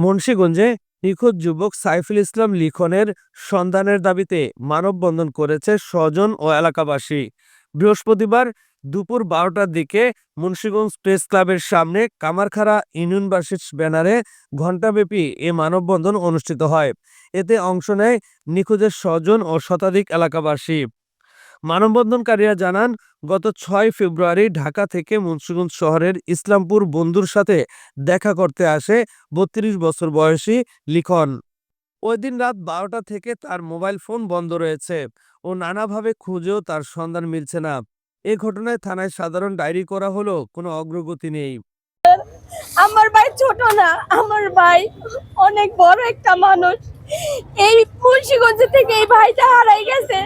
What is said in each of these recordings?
মুন্সীগঞ্জে নিখোঁজ যুবক সাইফুল ইসলাম লিখনের সন্ধানের দাবিতে মানববন্ধন করেছে স্বজন ও এলাকাবাসী। বৃহস্পতিবার দুপুর বারোটার দিকে মুন্সীগঞ্জ প্রেস ক্লাবের সামনে কামারখাড়া ইউনিয়নবাসীর ব্যানারে ঘণ্টাব্যাপী এ মানববন্ধন অনুষ্ঠিত হয়। এতে অংশ নেয় নিখোঁজের স্বজন ও শতাধিক এলাকাবাসী। মানববন্ধনকারীরা জানান, গত ছয় ফেব্রুয়ারি ঢাকা থেকে মুন্সিগঞ্জ শহরের ইসলামপুর বন্ধুর সাথে দেখা করতে আসে বত্রিশ বছর বয়সী লিখন। ওই দিন রাত বারোটা থেকে তার মোবাইল ফোন বন্ধ রয়েছে ও নানাভাবে খুঁজেও তার সন্ধান মিলছে না। এ ঘটনায় থানায় সাধারণ ডায়েরি করা হলো কোনো অগ্রগতি নেই। আমার ভাই ছোট না, আমার ভাই অনেক বড় একটা মানুষ। এই মুন্সিগঞ্জ থেকে এই ভাইটা হারাই গেছে।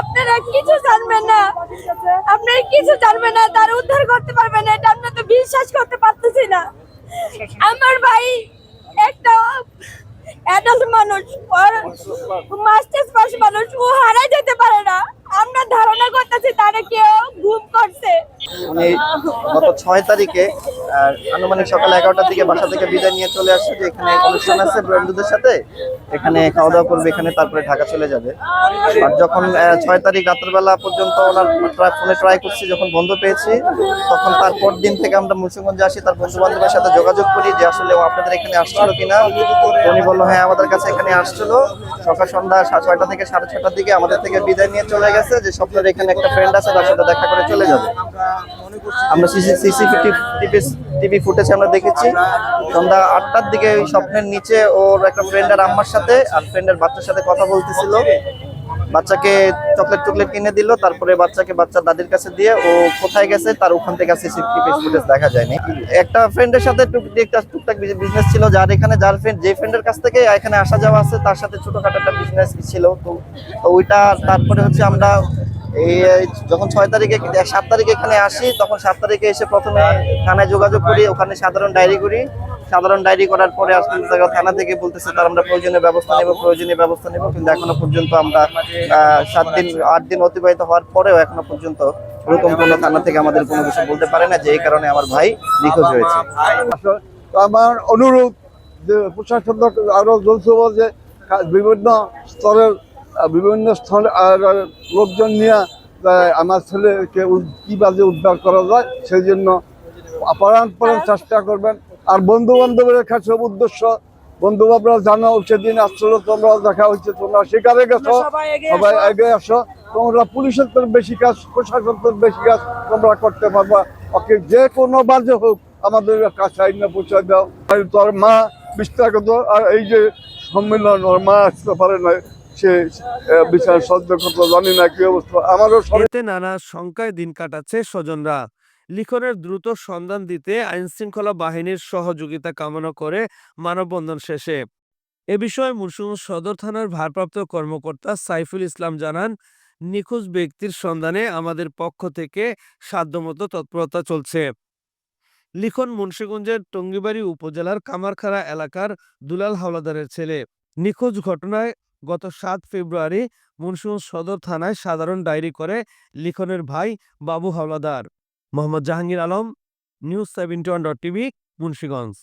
আপনারা কিছু জানবেন না। আপনারা কিছু জানবেন না, তার উদ্ধার করতে পারবেন না, এটা আমরা তো বিশ্বাস করতে পারতেছি না। আমার ভাই একটা অ্যাডাল্ট মানুষ মাস্টার্স পাস মানুষ, ও হারাই যেতে পারে না। আমরা ধারণা করতেছি তারা কেউ ঘুম করছে। গত ছয় তারিখে আহ, আনুমানিক সকাল এগারোটার দিকে বাসা থেকে বিদায় নিয়ে চলে আসছে যে এখানে অনুষ্ঠান আছে বন্ধুদের সাথে। এখানে খাওয়া দাওয়া করবে এখানে তারপরে ঢাকা চলে যাবে। আর যখন ছয় তারিখ রাত্রবেলা পর্যন্ত ওনার ফোনে ট্রাই করছি যখন বন্ধ পেয়েছি তখন তারপর দিন থেকে আমরা মুন্সিগঞ্জে আসি তার বন্ধু বান্ধবের সাথে যোগাযোগ করি যে আসলে ও আপনাদের এখানে আসছিল কিনা। উনি বলল হ্যাঁ আমাদের কাছে এখানে আসছিল। সকাল সন্ধ্যা সাড়ে ছয়টা থেকে সাড়ে ছয়টার দিকে আমাদের থেকে বিদায় নিয়ে চলে গেছে যে স্বপ্নের এখানে একটা ফ্রেন্ড আছে তার সাথে দেখা করে চলে যাবে। আমরা সিসি সিসি টিভি ফুটেজে আমরা দেখেছি। সন্ধ্যা আটটার দিকে ওই স্বপ্নের নিচে ওর একটা ফ্রেন্ডের আম্মার সাথে আর ফ্রেন্ডের বাচ্চার সাথে কথা বলতেছিল। বাচ্চাকে চকলেট টকলেট কিনে দিল, তারপরে বাচ্চাকে বাচ্চার দাদির কাছে দিয়ে ও কোথায় গেছে তার ওখান থেকে সিসিটিভি ফুটেজ দেখা যায়নি। একটা ফ্রেন্ডের সাথে টুক- একটা টুকটাক বিজনেস ছিল, যার এখানে যার ফ্রেন্ড যে ফ্রেন্ডের কাছ থেকে এখানে আসা যাওয়া আছে, তার সাথে ছোটখাটো একটা বিজনেস ছিল। তো ওইটা, তারপরে হচ্ছে আমরা এই যখন ছয় তারিখে সাত তারিখে এখানে আসি, তখন সাত তারিখে এসে প্রথমে থানায় যোগাযোগ করি, ওখানে সাধারণ ডায়েরি করি। সাধারণ ডায়েরি করার পরে আসলে থানা থেকে বলতেছে, তার আমরা প্রয়োজনীয় ব্যবস্থা নেব, প্রয়োজনীয় ব্যবস্থা নেব। কিন্তু এখনও পর্যন্ত আমরা সাত দিন, আট দিন অতিবাহিত হওয়ার পরেও এখনও পর্যন্ত ওরকম কোনো থানা থেকে আমাদের কোনো কিছু বলতে পারে না, যে এই কারণে আমার ভাই নিখোঁজ হয়েছে। আমার অনুরোধ যে প্রশাসন আরও জ্বলছে যে বিভিন্ন স্তরের বিভিন্ন আর, লোকজন নিয়ে আমার ছেলেকে কীভাবে উদ্ধার করা যায় সেই জন্য প্রাণপণ চেষ্টা করবেন। আর বন্ধু বান্ধবের কাছে উদ্দেশ্য বন্ধু বান্ধবরা জানো সেদিন আসছিল তোমরা দেখা হয়েছে তোমরা শিকারে গেছো সবাই আগে আসো। তোমরা পুলিশের তোর বেশি কাজ প্রশাসন তোর বেশি কাজ তোমরা করতে পারবা। ওকে যে কোনো বাজে হোক আমাদের কাছে আইনে পৌঁছে দাও। আর তোর মা বিস্তারিত আর এই যে সম্মেলন ওর মা আসতে পারে না বিচার সহ্য করতে জানি না কি অবস্থা। আমারও এতে নানা শঙ্কায় দিন কাটাচ্ছে স্বজনরা। লিখনের দ্রুত সন্ধান দিতে আইনশৃঙ্খলা বাহিনীর সহযোগিতা কামনা করে মানববন্ধন শেষে। এ বিষয়ে মুন্সিগঞ্জ সদর থানার ভারপ্রাপ্ত কর্মকর্তা সাইফুল ইসলাম জানান, নিখোঁজ ব্যক্তির সন্ধানে আমাদের পক্ষ থেকে সাধ্যমতো তৎপরতা চলছে। লিখন মুন্সিগঞ্জের টঙ্গিবাড়ি উপজেলার কামারখাড়া এলাকার দুলাল হাওলাদারের ছেলে। নিখোঁজ ঘটনায় গত সাত ফেব্রুয়ারি মুন্সিগঞ্জ সদর থানায় সাধারণ ডায়েরি করে লিখনের ভাই Babu Howlader. Mohammad Jahangir Alam, news seventy one dot TV, Munshiganj.